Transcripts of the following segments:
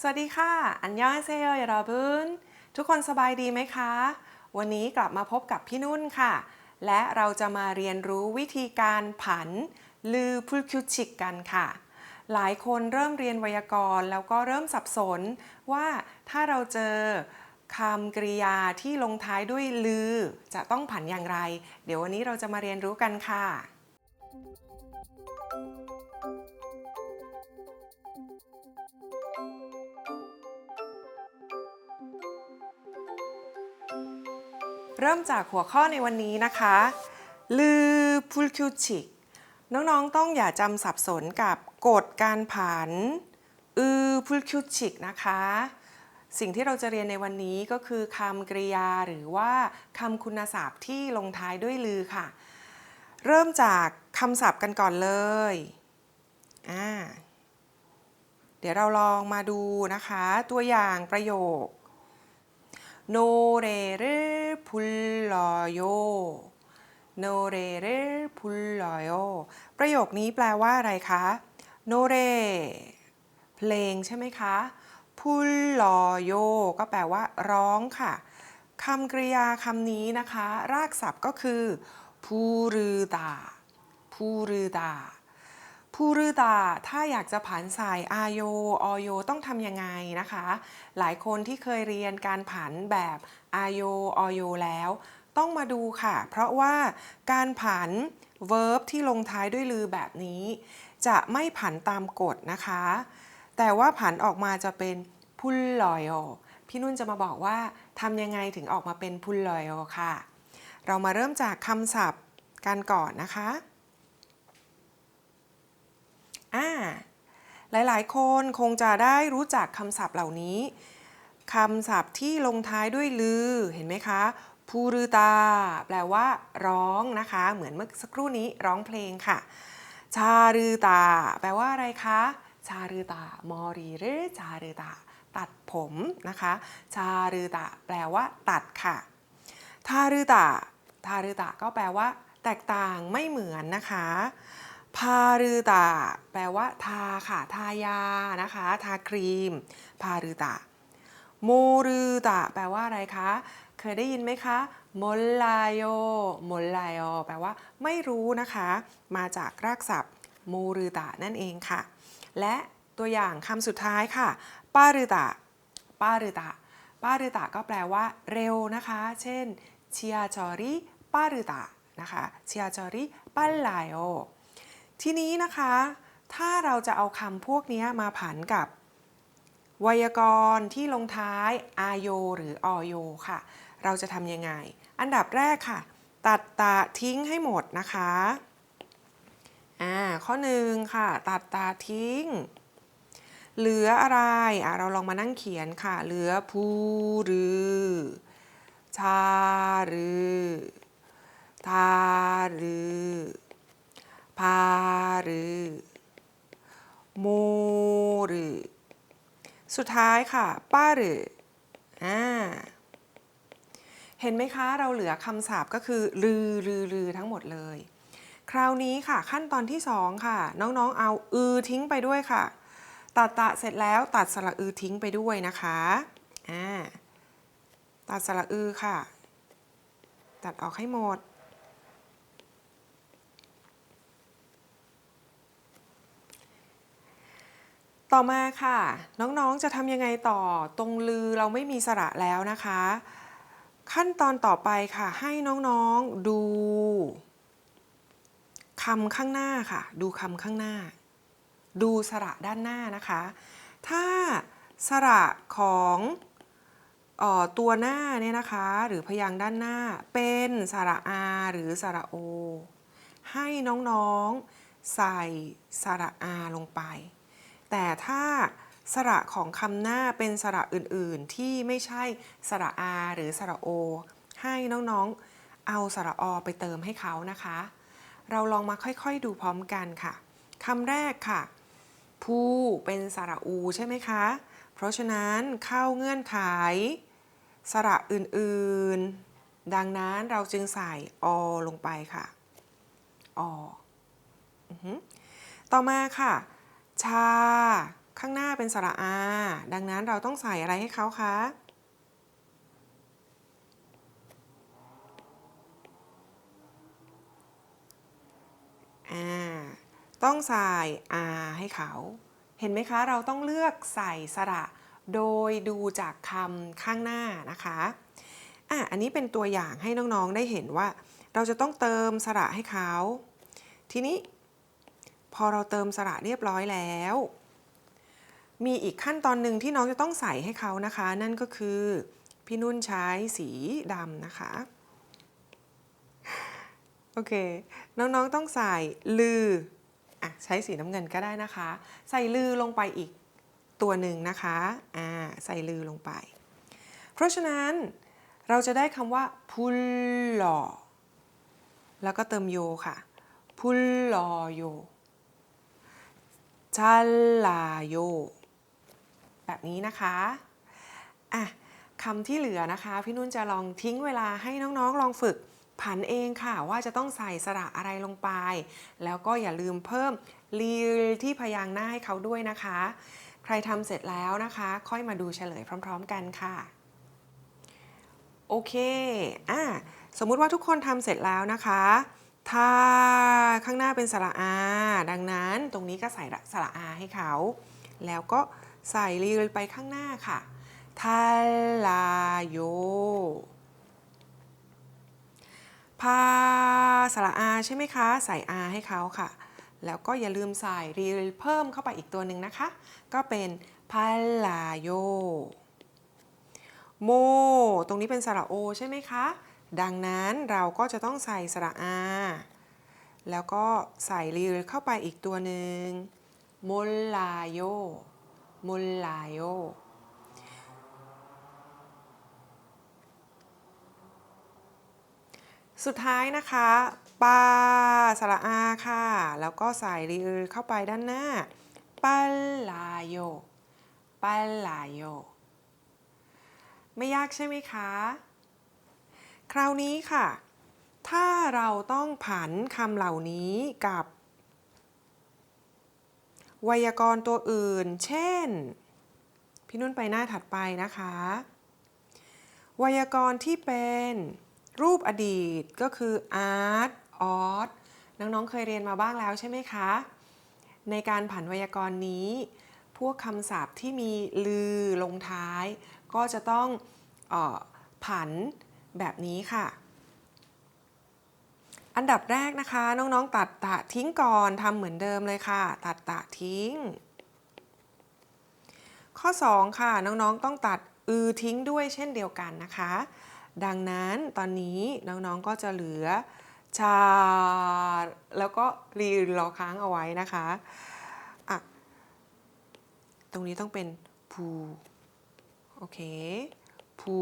สวัสดีค่ะ อันยองเซโยยราบุนทุกคนสบายดีไหมคะ วันนี้กลับมาพบกับพี่นุ่นค่ะ และเราจะมาเรียนรู้วิธีการผันลือพูลคิวชิกกันค่ะ หลายคนเริ่มเรียนไวยากรณ์แล้วก็เริ่มสับสนว่าถ้าเราเจอคำกริยาที่ลงท้ายด้วยลือ จะต้องผันอย่างไร เดี๋ยววันนี้เราจะมาเรียนรู้กันค่ะ เริ่มจากหัวข้อในวันนี้นะคะลือพูลคิวชิกน้องๆต้องอย่าจำสับสนกับกฎการผันอือพูลคิวชิกนะคะ สิ่งที่เราจะเรียนในวันนี้ก็คือคำกริยาหรือว่าคำคุณศัพท์ที่ลงท้ายด้วยลือค่ะ เริ่มจากคำศัพท์กันก่อนเลยอ่าเดี๋ยวเราลองมาดูนะคะ ตัวอย่างประโยคโนเรเร 불러요. 노래를 불러요. ประโยคนี้แปลว่าอะไรคะ โนเร เพลงใช่ไหมคะพูลลอโยก็แปลว่า ร้องค่ะ คำกริยาคำนี้นะคะ รากศัพท์ก็คือพูรือตาพูรือตา ผู้รือตาถ้าอยากจะผันใส่อาโยอโยต้องทำยังไงนะคะ หลายคนที่เคยเรียนการผันแบบ อาโยอโยแล้ว ต้องมาดูค่ะ เพราะว่าการผัน verb ที่ลงท้ายด้วยลือแบบนี้ จะไม่ผันตามกฎนะคะ แต่ว่าผันออกมาจะเป็นพุลลอยอพี่นุ่นจะมาบอกว่าทำยังไงถึงออกมาเป็นพุลลอยค่ะ เรามาเริ่มจากคำศัพท์กันก่อนนะคะอ่าหลายๆ คนคงจะได้รู้จักคำศัพท์เหล่านี้ คำศัพท์ที่ลงท้ายด้วยลือ เห็นไหมคะพูรือตา แปลว่า ร้องนะคะ เหมือนเมื่อสักครู่นี้ร้องเพลงค่ะ ชารือตา แปลว่าอะไรคะ ชารือตามอรีหรือชารือตา ตัดผมนะคะ ชารือตา แปลว่า ตัดค่ะทารือตาทารือตา ก็แปลว่า แตกต่างไม่เหมือนนะคะพารือตา แปลว่า ทาค่ะ ทายานะคะ ทาครีม พารือตา โมรือตาแปลว่าอะไรคะ เคยได้ยินไหมคะมลลายโยมลลายโอแปลว่าไม่รู้นะคะ มาจากรากศัพท์โมรือตานั่นเองค่ะ และตัวอย่างคำสุดท้ายค่ะปารือตาปารือตาปารือตาก็แปลว่า เร็วนะคะ เช่นเชียจอริปารือตานะคะเชียจอริปั้นลายโอทีนี้นะคะ ถ้าเราจะเอาคำพวกนี้มาผันกับ ไวยากรณ์ที่ลงท้ายอาโยหรืออโยค่ะ เราจะทำยังไง อันดับแรกค่ะ ตัดตาทิ้งให้หมดนะคะอ่าข้อหนึ่งค่ะ ตัดตาทิ้ง เหลืออะไรอะเราลองมานั่งเขียนค่ะ เหลือผู้หรือ ชาหรือทาหรือพาหรือโมหรือ สุดท้ายค่ะป้าหรืออ่าเห็นไหมคะเราเหลือคำศัพท์ก็คือลือลือลือทั้งหมดเลย คราวนี้ค่ะขั้นตอนที่สองค่ะ น้องๆเอาอือทิ้งไปด้วยค่ะ ตัดตะเสร็จแล้วตัดสระอือทิ้งไปด้วยนะคะอ่าตัดสระอือค่ะ ตัดออกให้หมด ต่อมาค่ะ น้องๆจะทำยังไงต่อตรงลือเราไม่มีสระแล้วนะคะ ขั้นตอนต่อไปค่ะ ให้น้องๆดูคำข้างหน้าค่ะ ดูคำข้างหน้า ดูสระด้านหน้านะคะ ถ้าสระของออตัวหน้าเนี่ยนะคะ หรือพยางค์ด้านหน้าเป็นสระอาหรือสระโอ ให้น้องๆใส่สระอาลงไป แต่ถ้าสระของคำหน้าเป็นสระอื่นๆ ที่ไม่ใช่สระอาหรือสระโอ ให้น้องๆ เอาสระอไปเติมให้เขานะคะ เราลองมาค่อยๆดูพร้อมกันค่ะคำแรกค่ะ ผู้เป็นสระอูใช่ไหมคะ เพราะฉะนั้นเข้าเงื่อนไข สระอื่นๆ ดังนั้นเราจึงใส่อลงไปค่ะอออือหือต่อมาค่ะ ชา ข้างหน้าเป็นสระอา ดังนั้นเราต้องใส่อะไรให้เขาคะต้องใส่ R ให้เขา เห็นไหมคะ เราต้องเลือกใส่สระ โดยดูจากคำข้างหน้านะคะอะอันนี้เป็นตัวอย่างให้น้องๆได้เห็นว่า เราจะต้องเติมสระให้เขา ทีนี้ พอเราเติมสระเรียบร้อยแล้ว มีอีกขั้นตอนหนึ่งที่น้องจะต้องใส่ให้เขานะคะ นั่นก็คือ พี่นุ่นใช้สีดำนะคะ โอเค น้องๆต้องใส่ลืออะใช้สีน้ำเงินก็ได้นะคะ ใส่ลือลงไปอีกตัวหนึ่งนะคะอ่าใส่ลือลงไป เพราะฉะนั้นเราจะได้คำว่าพุลหลอแล้วก็เติมโยค่ะพุลหลอโย จัลลาโย แบบนี้นะคะอะคำที่เหลือนะคะ พี่นุ่นจะลองทิ้งเวลาให้น้องๆ ลองฝึกผันเองค่ะว่าจะต้องใส่สระอะไรลงไป แล้วก็อย่าลืมเพิ่มลีที่พยางหน้าให้เขาด้วยนะคะ ใครทำเสร็จแล้วนะคะ ค่อยมาดูเฉลยพร้อม ๆ กันค่ะ โอเคอะสมมุติว่าทุกคนทำเสร็จแล้วนะคะ ถ้าข้างหน้าเป็นสระอา ดังนั้นตรงนี้ก็ใส่สระอาให้เขา แล้วก็ใส่รีลไปข้างหน้าค่ะทาลาโยพาสระอาใช่ไหมคะ ใส่อาให้เขาค่ะ แล้วก็อย่าลืมใส่รีลเพิ่มเข้าไปอีกตัวหนึ่งนะคะ ก็เป็นพาลาโยโม ตรงนี้เป็นสระโอใช่ไหมคะ ดังนั้นเราก็จะต้องใส่สระอา แล้วก็ใส่รีเข้าไปอีกตัวหนึ่งมลลาโยมลลาโยสุดท้ายนะคะปาสระอาค่ะ แล้วก็ใส่รีเข้าไปด้านหน้าปัลลาโยปัลลาโยไม่ยากใช่ไหมคะ คราวนี้ค่ะ ถ้าเราต้องผันคำเหล่านี้กับ ไวยากรณ์ตัวอื่น เช่น พี่นุ่นไปหน้าถัดไปนะคะ ไวยากรณ์ที่เป็นรูปอดีตก็คือ art art น้องๆเคยเรียนมาบ้างแล้วใช่ไหมคะ ในการผันไวยากรณ์นี้ พวกคำศัพท์ที่มีลือลงท้าย ก็จะต้องออผัน แบบนี้ค่ะ อันดับแรกนะคะ น้องๆ ตัดตะทิ้งก่อนทำเหมือนเดิมเลยค่ะ ตัดตะทิ้ง ข้อ 2 ค่ะ น้องๆ ต้องตัดอือทิ้งด้วยเช่นเดียวกันนะคะ ดังนั้นตอนนี้น้องๆ ก็จะเหลือชา แล้วก็รีรอค้างเอาไว้นะคะอะตรงนี้ต้องเป็นภูโอเคภู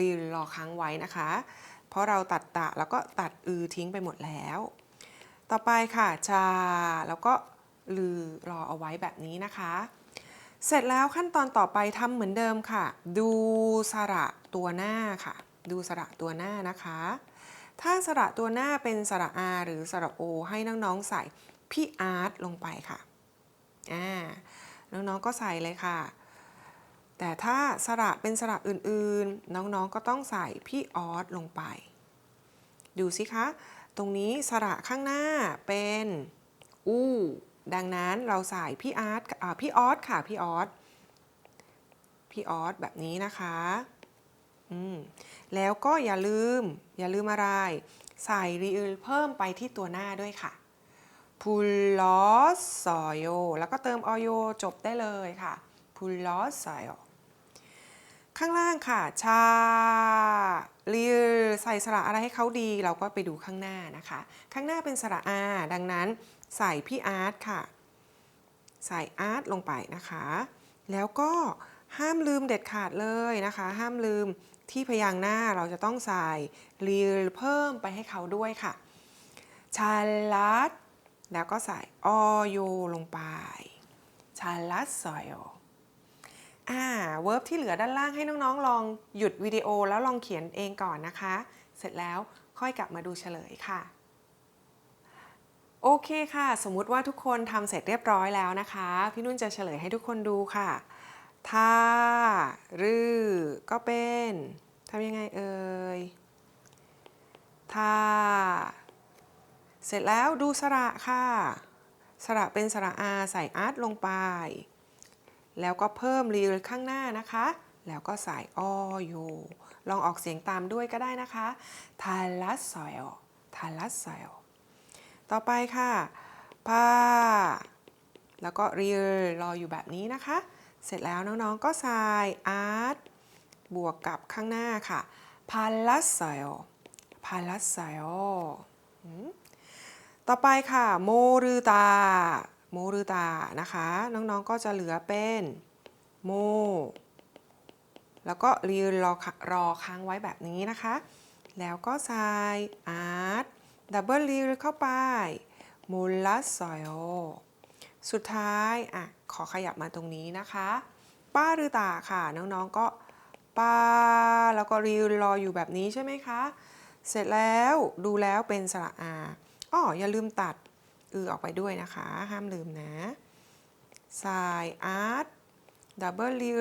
รีรอค้างไว้นะคะ เพราะเราตัดตะแล้วก็ตัดอือทิ้งไปหมดแล้ว ต่อไปค่ะชาแล้วก็ลือรอเอาไว้แบบนี้นะคะ เสร็จแล้วขั้นตอนต่อไปทำเหมือนเดิมค่ะ ดูสระตัวหน้าค่ะ ดูสระตัวหน้านะคะ ถ้าสระตัวหน้าเป็นสระอาหรือสระโอให้น้องๆใส่พี่อาร์ตลงไปค่ะอ่าน้องๆก็ใส่เลยค่ะ แต่ถ้าสระเป็นสระอื่นๆ น้องๆก็ต้องใส่พี่ออสลงไป ดูสิคะ ตรงนี้สระข้างหน้าเป็นอู้ดังนั้นเราใส่พี่อาร์ตอ่าพี่ออสค่ะพี่ออสพี่ออสแบบนี้นะคะอืมแล้วก็อย่าลืม อย่าลืมอะไร ใส่รีลเพิ่มไปที่ตัวหน้าด้วยค่ะพูลลอสซอยโยแล้วก็เติมออยจบได้เลยค่ะพูลลอสซอยโย ข้างล่างค่ะ ชาลีใส่สระอะไรให้เขาดี เราก็ไปดูข้างหน้านะคะ ข้างหน้าเป็นสระอา ดังนั้นใส่พี่อาร์ตค่ะ ใส่อาร์ตลงไปนะคะ แล้วก็ห้ามลืมเด็ดขาดเลยนะคะ ห้ามลืมที่พยางหน้าเราจะต้องใส่ลีเพิ่มไปให้เขาด้วยค่ะ ชาลัดแล้วก็ใส่ออโยลงไป ชาลัดซอยอ อ่าเวิร์บที่เหลือด้านล่างให้น้องๆ ลองหยุดวิดีโอแล้วลองเขียนเองก่อนนะคะ เสร็จแล้วค่อยกลับมาดูเฉลยค่ะ โอเคค่ะ สมมุติว่าทุกคนทำเสร็จเรียบร้อยแล้วนะคะ พี่นุ่นจะเฉลยให้ทุกคนดูค่ะถ้ารือก็เป็นทำยังไงเอ่ยถ้าเสร็จแล้วดูสระค่ะ สระเป็นสระอาใส่อาร์ตลงไป แล้วก็เพิ่มรีข้างหน้านะคะ แล้วก็ใส่อโย ลองออกเสียงตามด้วยก็ได้นะคะทาลัสซอยทาลัสซอยต่อไปค่ะพาแล้วก็รีรออยู่แบบนี้นะคะ เสร็จแล้วน้องๆก็ใส่อาร์ตบวกกับข้างหน้าค่ะพาลัสซอยพาลัสซอยต่อไปค่ะโมรูตา มรูตานะคะ น้องๆก็จะเหลือเป็นโมแล้วก็รีรอรอค้างไว้แบบนี้นะคะ แล้วก็ใส่อาร์ตดับเบิลรีเข้าไปมูลัสซอยโอสุดท้ายอะขอขยับมาตรงนี้นะคะ ป้ารือตาค่ะ น้องๆก็ป้าแล้วก็รีรออยู่แบบนี้ใช่ไหมคะ เสร็จแล้วดูแล้วเป็นสระอาอ๋ออย่าลืมตัด อือออกไปด้วยนะคะ ห้ามลืมนะใส่อาร์ตดับเบิลลิ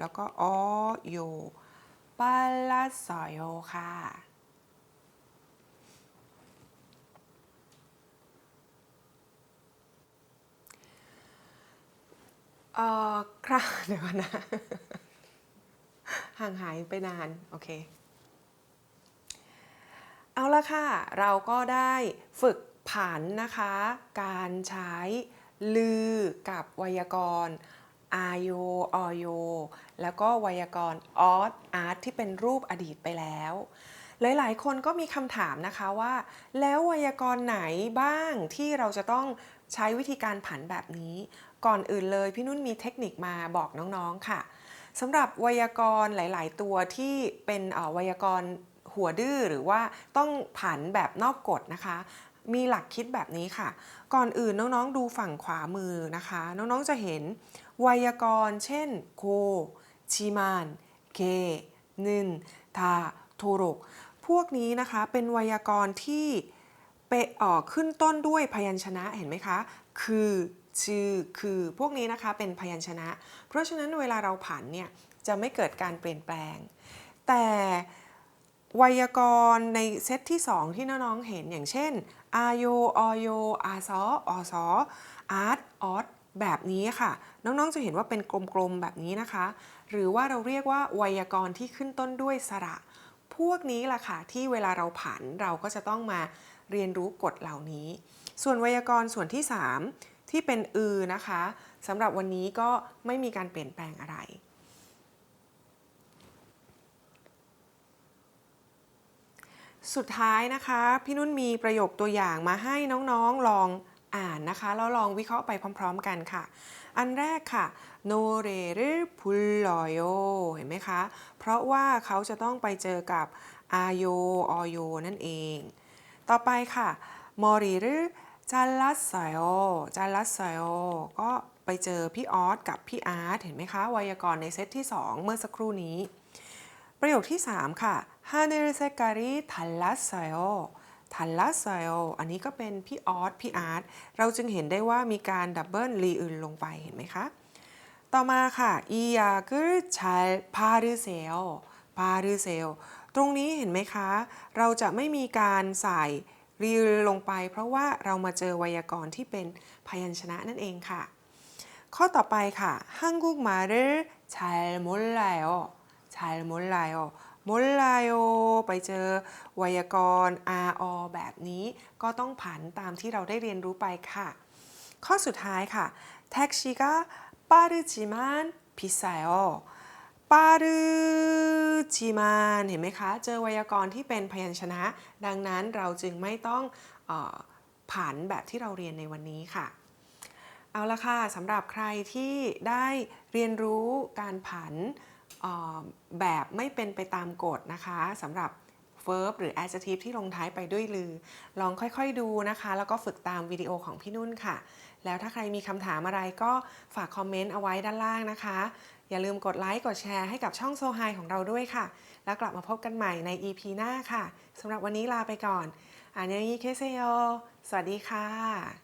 แล้วก็อโยปาลาสอยโยค่ะเอ่อคราเดี๋ยวก่อนนะ ห่างหายไปนาน โอเค เอาละค่ะ เราก็ได้ฝึก ผันนะคะ การใช้ลือกับไวยากรณ์อาโยอโยแล้วก็ไวยากรณ์ออสอาร์ตที่เป็นรูปอดีตไปแล้ว หลาย ๆ คนก็มีคำถามนะคะว่า แล้วไวยากรณ์ไหนบ้างที่เราจะต้องใช้วิธีการผันแบบนี้ ก่อนอื่นเลยพี่นุ่นมีเทคนิคมาบอกน้อง ๆ ค่ะสำหรับไวยากรณ์หลาย ๆ ตัวที่เป็นไวยากรณ์หัวดื้อหรือว่าต้องผันแบบนอกกฎนะคะ มีหลักคิดแบบนี้ค่ะ ก่อนอื่นน้องๆดูฝั่งขวามือนะคะ น้องๆจะเห็นไวยากรณ์เช่นโคชิมานเกนึนทาโทโรกพวกนี้นะคะเป็นไวยากรณ์ที่เปะออกขึ้นต้นด้วยพยัญชนะเห็นไหมคะ คือชื่อคือพวกนี้นะคะเป็นพยัญชนะ เพราะฉะนั้นเวลาเราผันเนี่ยจะไม่เกิดการเปลี่ยนแปลง แต่ ไวยากรณ์ในเซตที่ 2 ที่น้องๆเห็นอย่างเช่นอาโยอโยอาซออซออาร์ตออสแบบนี้ค่ะ น้องๆจะเห็นว่าเป็นกลมๆแบบนี้นะคะ หรือว่าเราเรียกว่าไวยากรณ์ที่ขึ้นต้นด้วยสระ พวกนี้แหละค่ะ ที่เวลาเราผันเราก็จะต้องมาเรียนรู้กฎเหล่านี้ ส่วนไวยากรณ์ส่วนที่ 3 ที่เป็นอือนะคะสำหรับวันนี้ก็ไม่มีการเปลี่ยนแปลงอะไร สุดท้ายนะคะ พี่นุ่นมีประโยคตัวอย่างมาให้น้องๆลองอ่านนะคะ แล้วลองวิเคราะห์ไปพร้อม ๆ กันค่ะ อันแรกค่ะโนเรรพุลลอยโยเห็นไหมคะ เพราะว่าเขาจะต้องไปเจอกับอาโยอโยนั่นเอง ต่อไปค่ะมอริรจัลลัสไซโอจัลลัสไซโอก็ไปเจอพี่ออสกับพี่อาร์ตเห็นไหมคะไวยากรณ์ในเซตที่ 2 เมื่อสักครู่นี้ ประโยคที่ 3 ค่ะ ฮาเนรเซการิทัลลัสไซโอทัลลัสไซโออันนี้ก็เป็นพี่ออสพี่อาร์ตเราจึงเห็นได้ว่ามีการดับเบิลรีอื่นลงไปเห็นไหมคะ ต่อมาค่ะอียากุชัลพาริเซลพาริเซลตรงนี้เห็นไหมคะ เราจะไม่มีการใส่รีลงไป เพราะว่าเรามาเจอไวยากรณ์ที่เป็นพยัญชนะนั่นเองค่ะ ข้อต่อไปค่ะฮังกุกมาเร잘몰라요잘몰라요 몰라요ไ ปเจอไวยากรณ์ r o แบบนี้ก็ต้องผันตามที่เราได้เรียนรู้ไปค่ะ ข้อสุดท้ายค่ะแท็กซี่ก็빠르지만비싸요ปารุจิมานเห็นไหมคะ เจอไวยากรณ์ที่เป็นพยัญชนะ ดังนั้นเราจึงไม่ต้องออผันแบบที่เราเรียนในวันนี้ค่ะ เอาละค่ะสำหรับใครที่ได้เรียนรู้การผัน แบบไม่เป็นไปตามกฎนะคะสำหรับ verb หรือ adjective ที่ลงท้ายไปด้วยลือ ลองค่อยๆดูนะคะ แล้วก็ฝึกตามวิดีโอของพี่นุ่นค่ะ แล้วถ้าใครมีคำถามอะไรก็ฝากคอมเมนต์เอาไว้ด้านล่างนะคะ อย่าลืมกดไลค์กดแชร์ให้กับช่องโซไฮของเราด้วยค่ะ แล้วกลับมาพบกันใหม่ใน EP หน้าค่ะสำหรับวันนี้ลาไปก่อนอันนี้เคเซโยสวัสดีค่ะ